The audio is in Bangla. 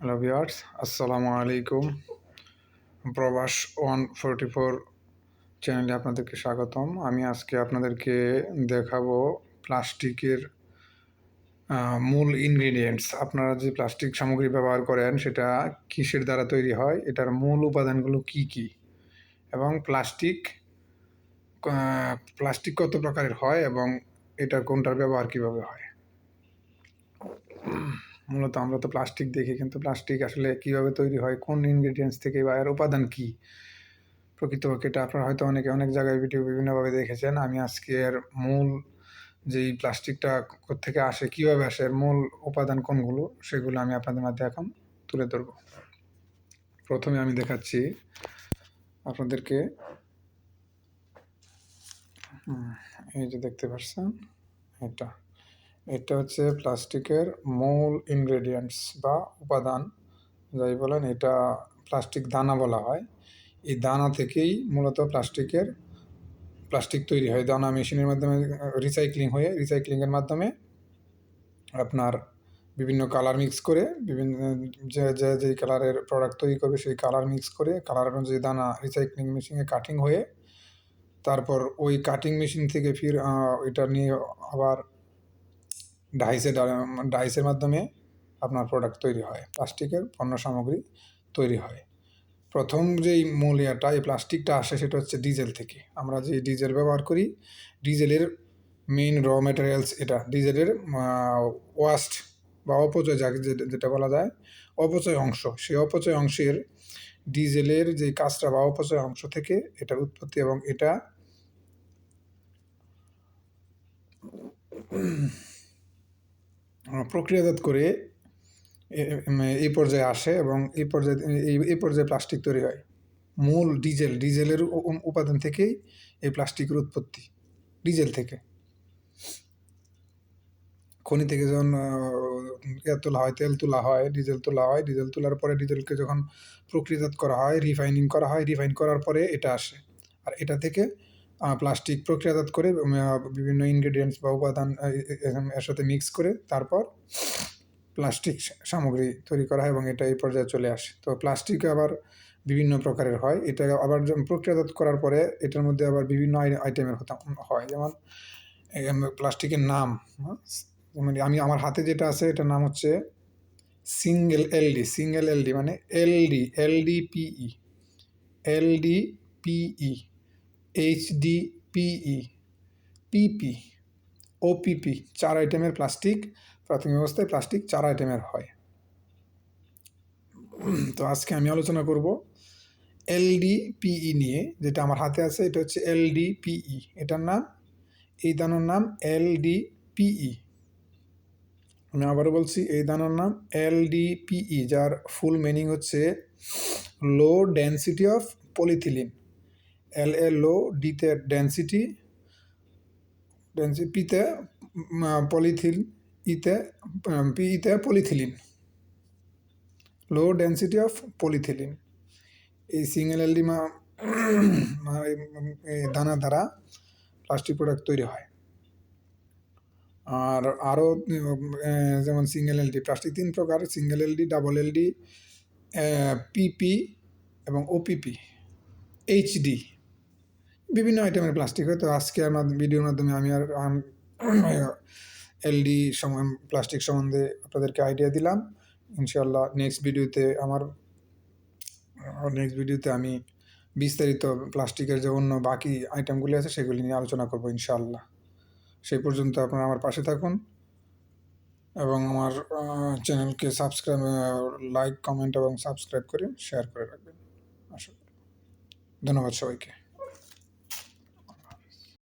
হ্যালো ভিওয়ার্স আসসালামু আলাইকুম প্রবাস ওয়ান ফোরটি ফোর চ্যানেলে আপনাদেরকে স্বাগতম। আমি আজকে আপনাদেরকে দেখাবো প্লাস্টিকের মূল ইনগ্রিডিয়েন্টস আপনারা যে প্লাস্টিক সামগ্রী ব্যবহার করেন, সেটা কিসের দ্বারা তৈরি হয়? এটার মূল উপাদানগুলো কি কি? এবং প্লাস্টিক প্লাস্টিক কত প্রকারের হয় এবং এটা কোনটার ব্যবহার কীভাবে হয়? মূলত আমরা তো প্লাস্টিক দেখি, কিন্তু প্লাস্টিক আসলে কীভাবে তৈরি হয়, কোন ইনগ্রেডিয়েন্টস থেকে বা এর উপাদান কী? প্রকৃতপক্ষে এটা আপনারা হয়তো অনেকে অনেক জায়গায় ভিডিও বিভিন্নভাবে দেখেছেন। আমি আজকে এর মূল যেই প্লাস্টিকটা থেকে আসে, কীভাবে আসে, এর মূল উপাদান কোনগুলো, সেগুলো আমি আপনাদের মধ্যে এখন তুলে ধরব। প্রথমে আমি দেখাচ্ছি আপনাদেরকে এই যে দেখতে পাচ্ছেন এটা। এটা হচ্ছে প্লাস্টিকের মূল ইনগ্রেডিয়েন্টস বা উপাদান, যাই বলেন এটা প্লাস্টিক দানা বলা হয়। এই দানা থেকেই মূলত প্লাস্টিকের প্লাস্টিক তৈরি হয়। দানা মেশিনের মাধ্যমে রিসাইক্লিং হয়ে রিসাইক্লিংয়ের মাধ্যমে আপনার বিভিন্ন কালার মিক্স করে বিভিন্ন যে যে যেই কালারের প্রোডাক্ট তৈরি করবে সেই কালার মিক্স করে কালার অনুযায়ী দানা রিসাইক্লিং মেশিনে কাটিং হয়ে তারপর ওই কাটিং মেশিন থেকে ফির ওইটা নিয়ে আবার ডাইসে ডাইসের মাধ্যমে আপনার প্রোডাক্ট তৈরি হয়। প্লাস্টিকের পণ্য সামগ্রী তৈরি হয়। প্রথম যেই মূল ইয়াটা এই প্লাস্টিকটা আসে সেটা হচ্ছে ডিজেল থেকে। আমরা যে ডিজেল ব্যবহার করি ডিজেলের মেইন র মেটেরিয়ালস এটা। ডিজেলের ওয়াস্ট বা অপচয় যাকে যেটা- বলা যায়, অপচয় অংশ। সেই অপচয় অংশের ডিজেলের যে কাজটা বা অপচয় অংশ থেকে এটার উৎপত্তি এবং এটা প্রক্রিয়াজাত করে এই পর্যায়ে আসে এবং এই পর্যায়ে এই পর্যায়ে প্লাস্টিক তৈরি হয়। মূল ডিজেল, ডিজেলের উপাদান থেকেই এই প্লাস্টিকের উৎপত্তি, ডিজেল থেকে। খনি থেকে যখন ইয়া তোলা হয়, তেল তোলা হয়, ডিজেল তোলা হয়, ডিজেল তোলার পরে ডিজেলকে যখন প্রক্রিয়াজাত করা হয়, রিফাইনিং করা হয়, রিফাইন করার পরে এটা আসে। আর এটা থেকে প্লাস্টিক প্রক্রিয়াজাত করে বিভিন্ন ইনগ্রেডিয়েন্টস বা উপাদান এর সাথে মিক্স করে তারপর প্লাস্টিক সামগ্রী তৈরি করা হয় এবং এটা এই পর্যায়ে চলে আসে। তো প্লাস্টিক আবার বিভিন্ন প্রকারের হয়। এটা আবার প্রক্রিয়াজাত করার পরে এটার মধ্যে আবার বিভিন্ন আইটেমের হয়। যেমন প্লাস্টিকের নাম? যেমন আমি, আমার হাতে যেটা আছে, এটার নাম হচ্ছে সিঙ্গেল এলডি সিঙ্গেল এলডি মানে LD LD PE LD PE HD PE PP OPP চার আইটেমের প্লাস্টিক, প্রাথমিক অবস্থায় প্লাস্টিক চার আইটেমের হয়। তো আজকে আমি আলোচনা করব এলডি পিই নিয়ে, যেটা আমার হাতে আছে, এটা হচ্ছে এলডি পিই এটার নাম, এই দানার নাম এলডি পিই আমি আবারও বলছি, এই দানার নাম এলডি পিই যার ফুল মিনিং হচ্ছে low density of polyethylene L A low ডিতে ডেন্সিটি ডেন্সিটি পিতে পলিথিন ইতে পিইতে polyethylene low density of polyethylene এই সিঙ্গেল এই দানা দ্বারা প্লাস্টিক প্রোডাক্ট তৈরি হয়। আর আরও যেমন সিঙ্গেল এলডি প্লাস্টিক তিন প্রকার single LD double LD PP এবং ওপিপি এইচডি বিভিন্ন আইটেমের প্লাস্টিক হয়। তো আজকে আমার ভিডিওর মাধ্যমে আমি আর এলডি সময় প্লাস্টিক সম্বন্ধে আপনাদেরকে আইডিয়া দিলাম। ইনশাল্লাহ নেক্সট ভিডিওতে আমার নেক্সট ভিডিওতে আমি বিস্তারিত প্লাস্টিকের যে অন্য বাকি আইটেমগুলি আছে, সেগুলি নিয়ে আলোচনা করব ইনশাআল্লাহ। সেই পর্যন্ত আপনারা আমার পাশে থাকুন এবং আমার চ্যানেলকে সাবস্ক্রাইব লাইক কমেন্ট এবং সাবস্ক্রাইব করে শেয়ার করে রাখবেন। আশা করি। ধন্যবাদ সবাইকে।